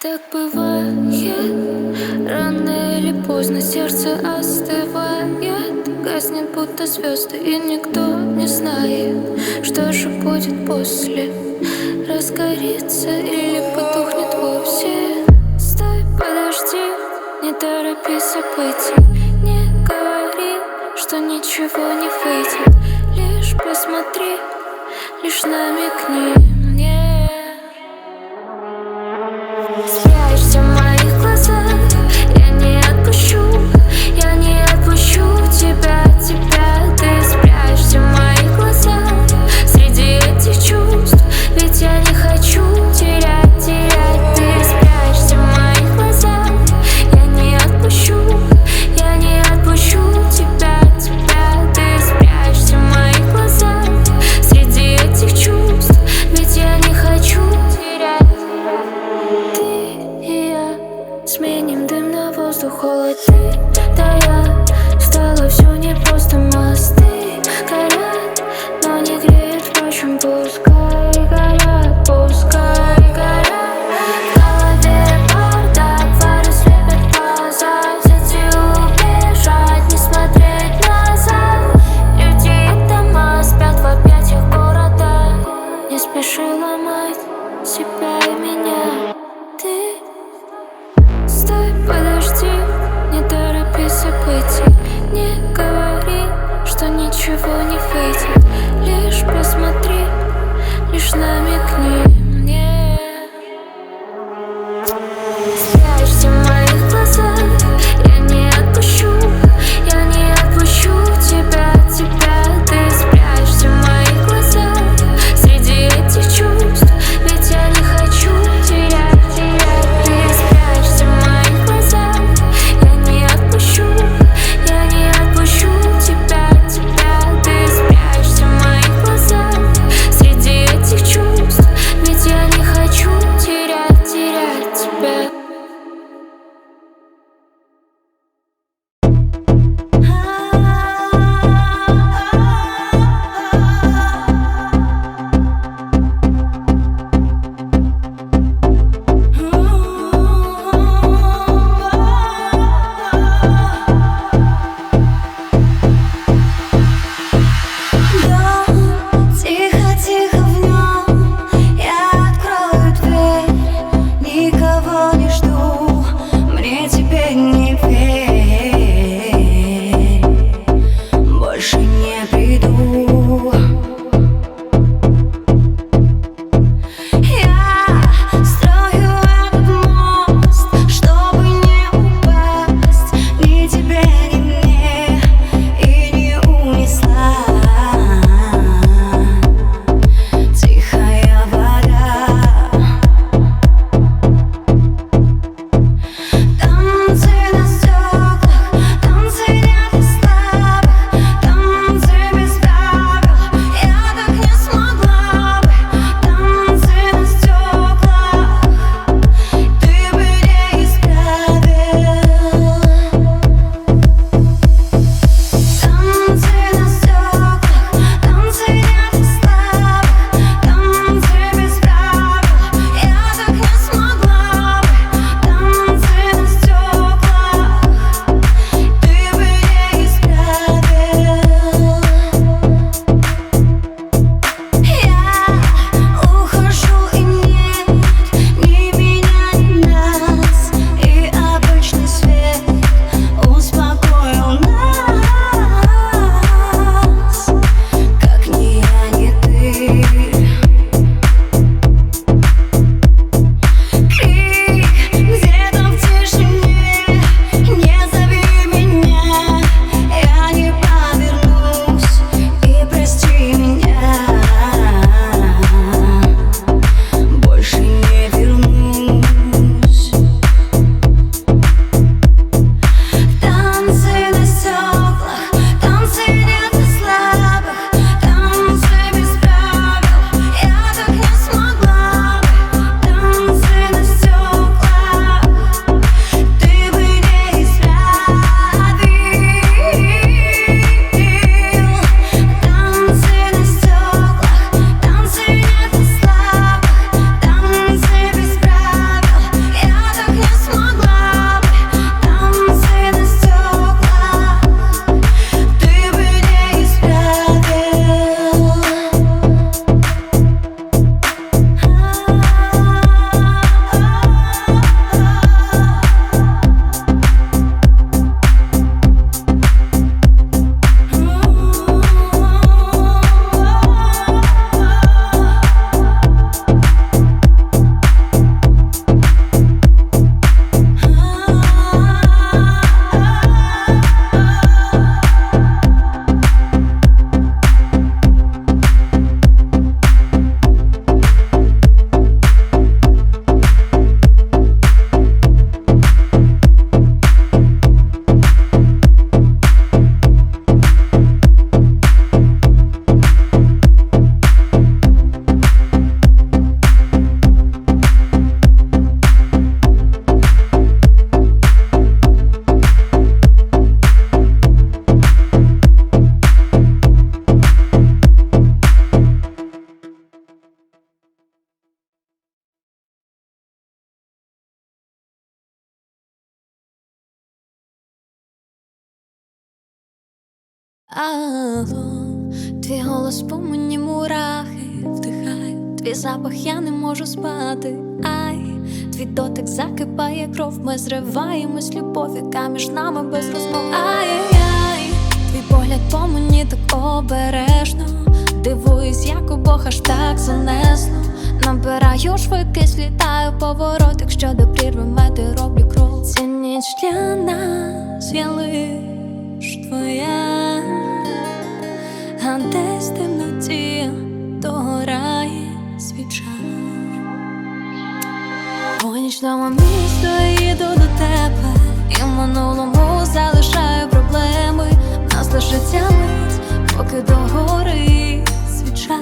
Так бывает, рано или поздно сердце остывает. Гаснет будто звезды и никто не знает Что же будет после, разгорится или потухнет вовсе. Стой, подожди, не торопи событий Не говори, что ничего не выйдет. Лишь посмотри, лишь намекни. Алло, твій голос по мені мурахи вдихаю, твій запах я не можу спати. Ай, твій дотик закипає кров, ми зриваємось, любов, яка між нами без розмов. Ай-яй-яй, твій погляд по мені так обережно. Дивуюсь, як обох аж так занесло. Набираю швидкість, літаю поворот, якщо до прірви мети роблю крок. Ця ніч для нас є лиш твоя, а десь в темноті догорає свіча. По нічному місту я їду до тебе, і в минулому залишаю проблеми. Нас лишиться мить, поки свіча. Свіча.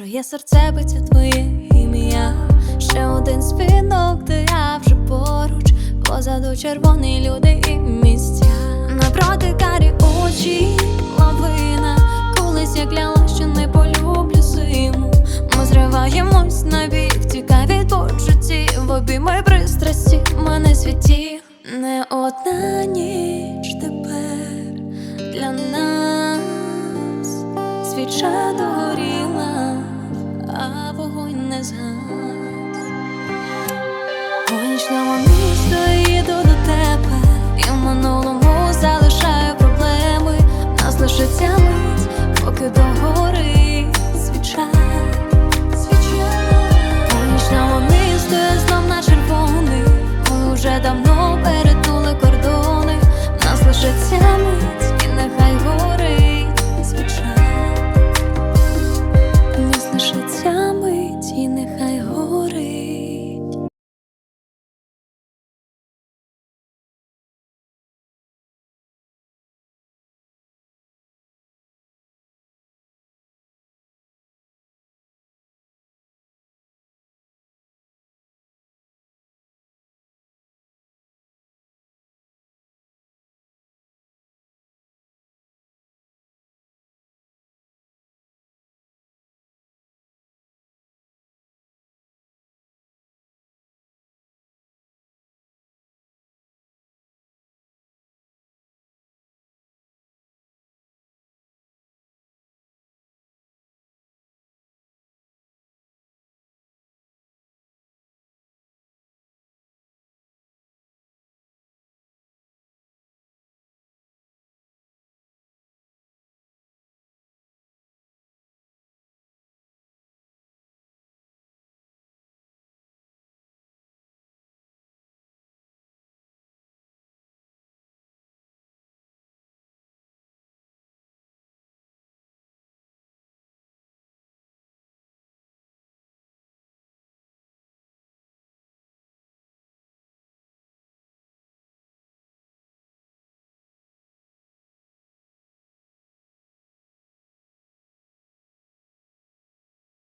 Пришвидшує серце биться твоє ім'я. Ще один спінок, де я вже поруч, позаду червоні люди і місця. Напроти карі очі, лавина, колись я кляла, що не полюблю зиму. Ми зриваємось на бік, тікай від почуттів, обійми пристрасті, мене світі. Не одна ніч тепер для нас свіча догоріла, вогонь не згас. По